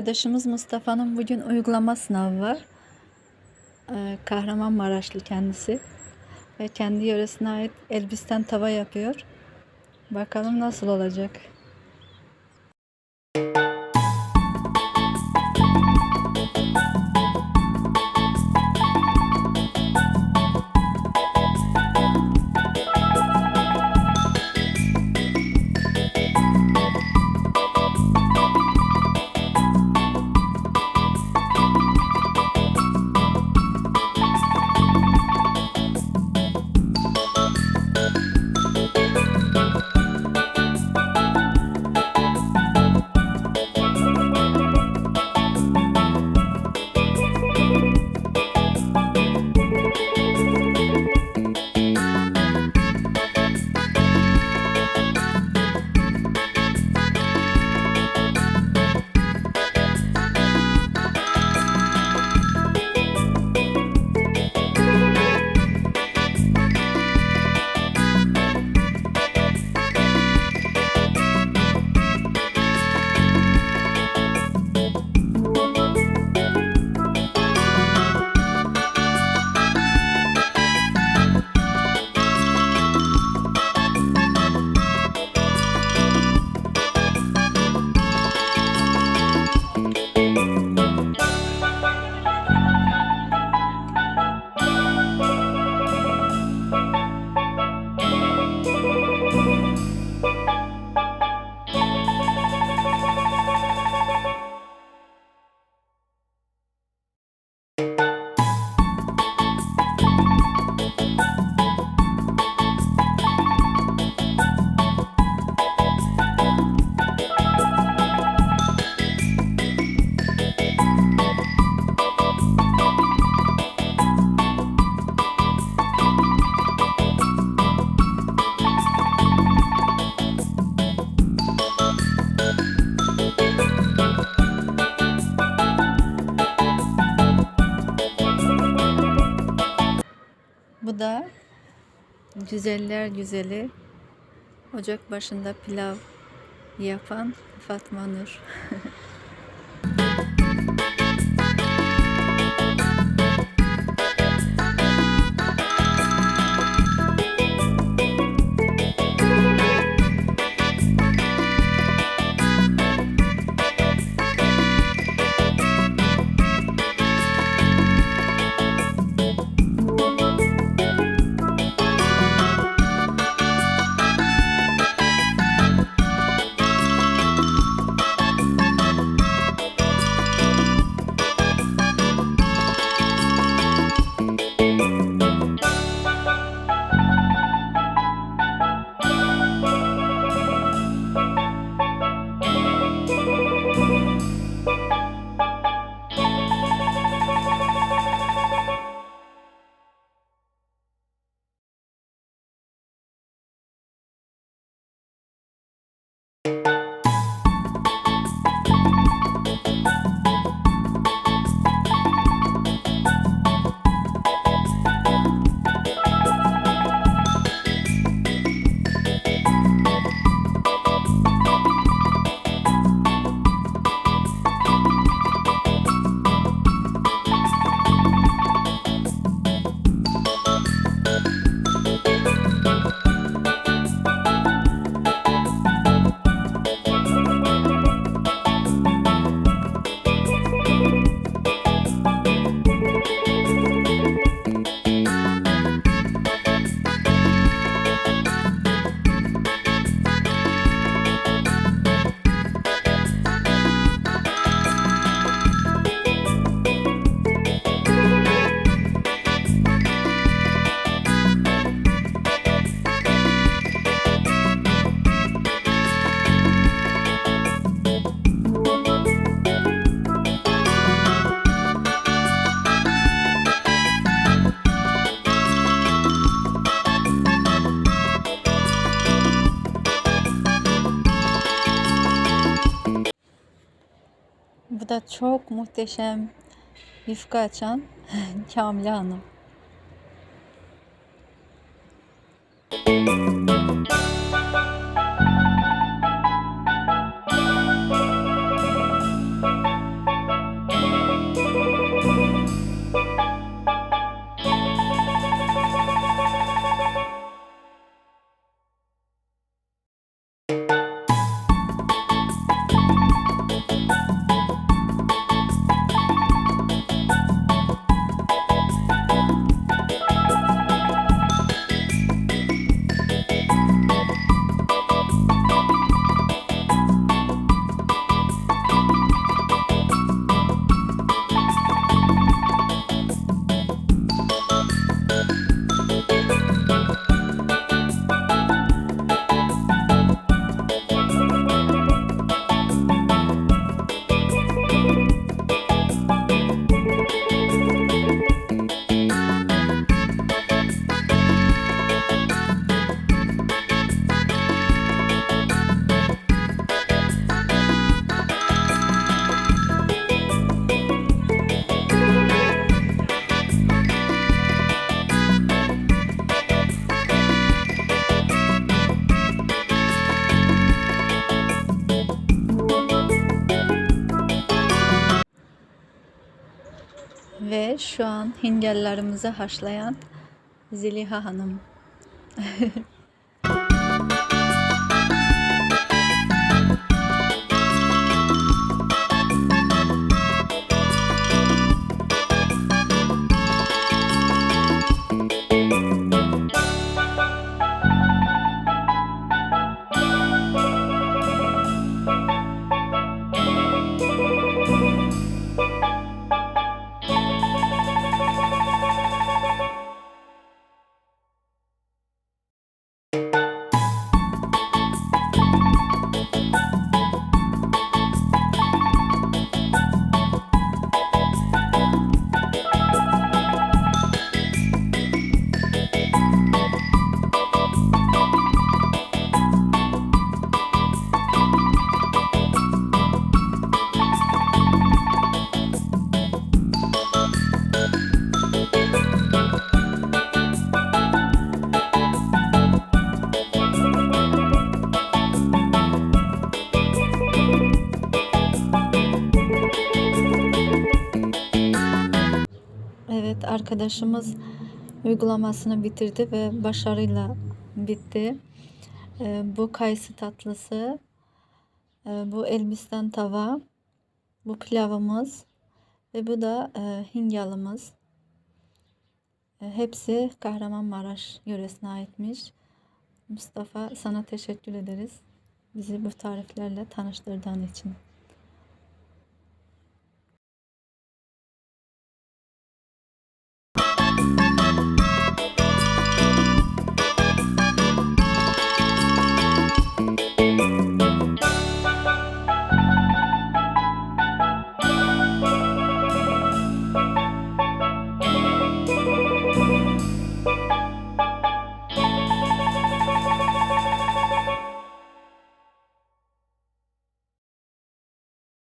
Arkadaşımız Mustafa'nın bugün uygulama sınavı var. Ee, Kahramanmaraşlı kendisi. Ve kendi yöresine ait Elbistan tava yapıyor. Bakalım nasıl olacak. Güzeller güzeli ocak başında pilav yapan Fatma Nur. Bu da çok muhteşem yufka açan Kamile Hanım. Ve şu an hingellerimizi haşlayan Zeliha Hanım. Evet arkadaşımız uygulamasını bitirdi ve başarıyla bitti. Ee, bu kayısı tatlısı, e, bu elbistan tava, bu pilavımız ve bu da e, hingalımız. E, hepsi Kahramanmaraş yöresine aitmiş. Mustafa sana teşekkür ederiz. Bizi bu tariflerle tanıştırdığın için.